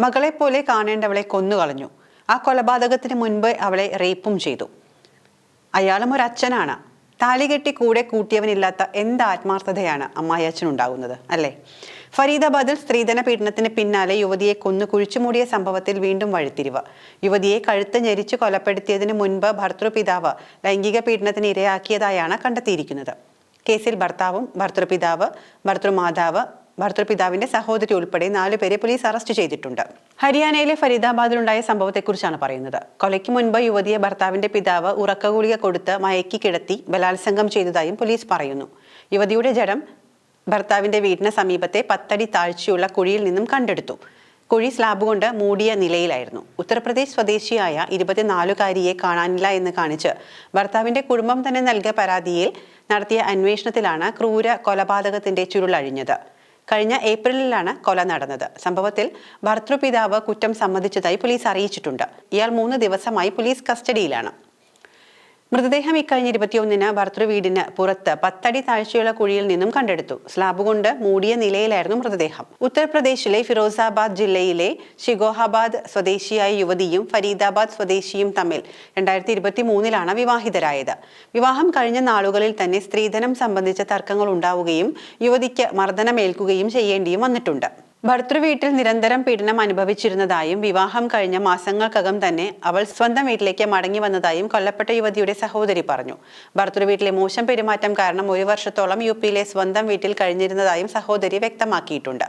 മകളെ പോലെ കാണേണ്ടവളെ കൊന്നുകളഞ്ഞു. ആ കൊലപാതകത്തിന് മുൻപ് അവളെ റേപ്പും ചെയ്തു. അയാളും ഒരു അച്ഛനാണ് താലി കെട്ടി കൂടെ കൂട്ടിയവനില്ലാത്ത എന്ത് ആത്മാർത്ഥതയാണ് അമ്മായി അച്ഛനുണ്ടാകുന്നത് അല്ലേ? ഫരീദാബാദിൽ സ്ത്രീധന പീഡനത്തിന് പിന്നാലെ യുവതിയെ കൊന്നു കുഴിച്ചുമൂടിയ സംഭവത്തിൽ വീണ്ടും വഴിത്തിരിവ്. യുവതിയെ കഴുത്ത് ഞെരിച്ച് കൊലപ്പെടുത്തിയതിന് മുൻപ് ഭർത്തൃപിതാവ് ലൈംഗിക പീഡനത്തിന് ഇരയാക്കിയതായാണ് കണ്ടെത്തിയിരിക്കുന്നത്. കേസിൽ ഭർത്താവും ഭർത്തൃപിതാവ് ഭർത്തൃമാതാവ് ഭർത്തൃപിതാവിന്റെ സഹോദരി ഉൾപ്പെടെ നാലുപേരെ പോലീസ് അറസ്റ്റ് ചെയ്തിട്ടുണ്ട്. ഹരിയാനയിലെ ഫരീദാബാദിലുണ്ടായ സംഭവത്തെക്കുറിച്ചാണ് പറയുന്നത്. കൊലയ്ക്ക് മുൻപ് യുവതിയെ ഭർത്താവിന്റെ പിതാവ് ഉറക്കഗുളിക കൊടുത്ത് മയക്കി കിടത്തി ബലാത്സംഗം ചെയ്തതായും പോലീസ് പറയുന്നു. യുവതിയുടെ ജഡം ഭർത്താവിന്റെ വീടിന് സമീപത്തെ പത്തടി താഴ്ചയുള്ള കുഴിയിൽ നിന്നും കണ്ടെടുത്തു. കുഴി സ്ലാബ് കൊണ്ട് മൂടിയ നിലയിലായിരുന്നു. ഉത്തർപ്രദേശ് സ്വദേശിയായ ഇരുപത്തിനാലുകാരിയെ കാണാനില്ല എന്ന് കാണിച്ച് ഭർത്താവിന്റെ കുടുംബം തന്നെ നൽകിയ പരാതിയിൽ നടത്തിയ അന്വേഷണത്തിലാണ് ക്രൂര കൊലപാതകത്തിന്റെ ചുരുളഴിഞ്ഞത്. കഴിഞ്ഞ ഏപ്രിലിലാണ് കൊല നടന്നത്. സംഭവത്തിൽ ഭർത്തൃപിതാവ് കുറ്റം സമ്മതിച്ചതായി പോലീസ് അറിയിച്ചിട്ടുണ്ട്. ഇയാൾ മൂന്ന് ദിവസമായി പോലീസ് കസ്റ്റഡിയിലാണ്. മൃതദേഹം ഇക്കഴിഞ്ഞ ഇരുപത്തിയൊന്നിന് ഭർത്തൃ വീടിന് പുറത്ത് പത്തടി താഴ്ചയുള്ള കുഴിയിൽ നിന്നും കണ്ടെടുത്തു. സ്ലാബ് കൊണ്ട് മൂടിയ നിലയിലായിരുന്നു മൃതദേഹം. ഉത്തർപ്രദേശിലെ ഫിറോസാബാദ് ജില്ലയിലെ ഷിഗോഹാബാദ് സ്വദേശിയായ യുവതിയും ഫരീദാബാദ് സ്വദേശിയും തമ്മിൽ രണ്ടായിരത്തി ഇരുപത്തി മൂന്നിലാണ് വിവാഹിതരായത്. വിവാഹം കഴിഞ്ഞ നാളുകളിൽ തന്നെ സ്ത്രീധനം സംബന്ധിച്ച തർക്കങ്ങൾ ഉണ്ടാവുകയും യുവതിക്ക് മർദ്ദനമേൽക്കുകയും ചെയ്യേണ്ടിയും വന്നിട്ടുണ്ട്. ഭർത്തൃവീട്ടിൽ നിരന്തരം പീഡനം അനുഭവിച്ചിരുന്നതായും വിവാഹം കഴിഞ്ഞ മാസങ്ങൾക്കകം തന്നെ അവൾ സ്വന്തം വീട്ടിലേക്ക് മടങ്ങി വന്നതായും കൊല്ലപ്പെട്ട യുവതിയുടെ സഹോദരി പറഞ്ഞു. ഭർത്തൃവീട്ടിലെ മോശം പെരുമാറ്റം കാരണം ഒരു വർഷത്തോളം യു പിയിലെ സ്വന്തം വീട്ടിൽ കഴിഞ്ഞിരുന്നതായും സഹോദരി വ്യക്തമാക്കിയിട്ടുണ്ട്.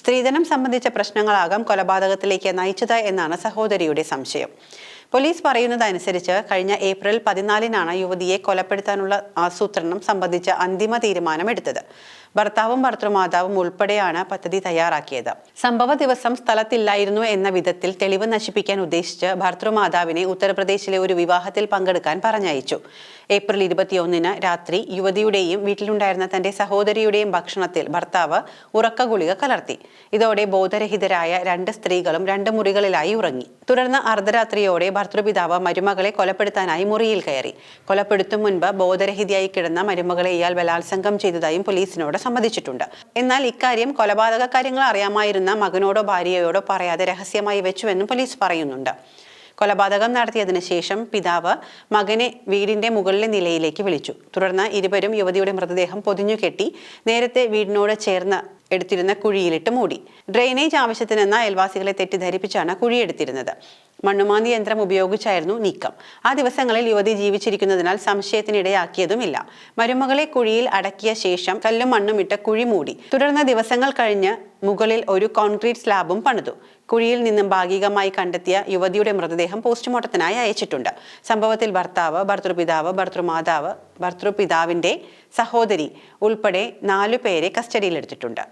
സ്ത്രീധനം സംബന്ധിച്ച പ്രശ്നങ്ങളാകാം കൊലപാതകത്തിലേക്ക് നയിച്ചത് എന്നാണ് സഹോദരിയുടെ സംശയം. പോലീസ് പറയുന്നതനുസരിച്ച് കഴിഞ്ഞ ഏപ്രിൽ പതിനാലിനാണ് യുവതിയെ കൊലപ്പെടുത്താനുള്ള ആസൂത്രണം സംബന്ധിച്ച അന്തിമ തീരുമാനമെടുത്തത്. ഭർത്താവും ഭർത്തൃമാതാവും ഉൾപ്പെടെയാണ് പദ്ധതി തയ്യാറാക്കിയത്. സംഭവ ദിവസം സ്ഥലത്തില്ലായിരുന്നു എന്ന വിധത്തിൽ തെളിവ് നശിപ്പിക്കാൻ ഉദ്ദേശിച്ച് ഭർത്തൃമാതാവിനെ ഉത്തർപ്രദേശിലെ ഒരു വിവാഹത്തിൽ പങ്കെടുക്കാൻ പറഞ്ഞയച്ചു. ഏപ്രിൽ ഇരുപത്തിയൊന്നിന് രാത്രി യുവതിയുടെയും വീട്ടിലുണ്ടായിരുന്ന തന്റെ സഹോദരിയുടെയും ഭക്ഷണത്തിൽ ഭർത്താവ് ഉറക്ക ഗുളിക കലർത്തി. ഇതോടെ ബോധരഹിതരായ രണ്ട് സ്ത്രീകളും രണ്ട് മുറികളിലായി ഉറങ്ങി. തുടർന്ന് അർദ്ധരാത്രിയോടെ ഭർത്തൃപിതാവ് മരുമകളെ കൊലപ്പെടുത്താനായി മുറിയിൽ കയറി. കൊലപ്പെടുത്തും മുൻപ് ബോധരഹിതയായി കിടന്ന മരുമകളെ ഇയാൾ ബലാത്സംഗം ചെയ്തതായും പോലീസിനോട് സമ്മതിച്ചിട്ടുണ്ട്. എന്നാൽ ഇക്കാര്യം കൊലപാതക കാര്യങ്ങൾ അറിയാമായിരുന്ന മകനോടോ ഭാര്യയോടോ പറയാതെ രഹസ്യമായി വെച്ചുവെന്നും പോലീസ് പറയുന്നുണ്ട്. കൊലപാതകം നടത്തിയതിനു ശേഷം പിതാവ് മകനെ വീടിന്റെ മുകളിലെ നിലയിലേക്ക് വിളിച്ചു. തുടർന്ന് ഇരുവരും യുവതിയുടെ മൃതദേഹം പൊതിഞ്ഞു കെട്ടി നേരത്തെ വീടിനോട് ചേർന്ന് എടുത്തിരുന്ന കുഴിയിലിട്ട് മൂടി. ഡ്രെയിനേജ് ആവശ്യത്തിനെന്ന അയൽവാസികളെ തെറ്റിദ്ധരിപ്പിച്ചാണ് കുഴിയെടുത്തിരുന്നത്. മണ്ണുമാന്തി യന്ത്രം ഉപയോഗിച്ചായിരുന്നു നീക്കം. ആ ദിവസങ്ങളിൽ യുവതി ജീവിച്ചിരിക്കുന്നതിനാൽ സംശയത്തിനിടയാക്കിയതുമില്ല. മരുമകളെ കുഴിയിൽ അടക്കിയ ശേഷം കല്ലും മണ്ണും ഇട്ട് കുഴി മൂടി. തുടർന്ന് ദിവസങ്ങൾ കഴിഞ്ഞ് മുകളിൽ ഒരു കോൺക്രീറ്റ് സ്ലാബും പണിതു. കുഴിയിൽ നിന്നും ഭാഗികമായി കണ്ടെത്തിയ യുവതിയുടെ മൃതദേഹം പോസ്റ്റ്മോർട്ടത്തിനായി അയച്ചിട്ടുണ്ട്. സംഭവത്തിൽ ഭർത്താവ് ഭർത്തൃപിതാവ് ഭർത്തൃമാതാവ് ഭർത്തൃപിതാവിന്റെ സഹോദരി ഉൾപ്പെടെ നാലു പേരെ കസ്റ്റഡിയിലെടുത്തിട്ടുണ്ട്.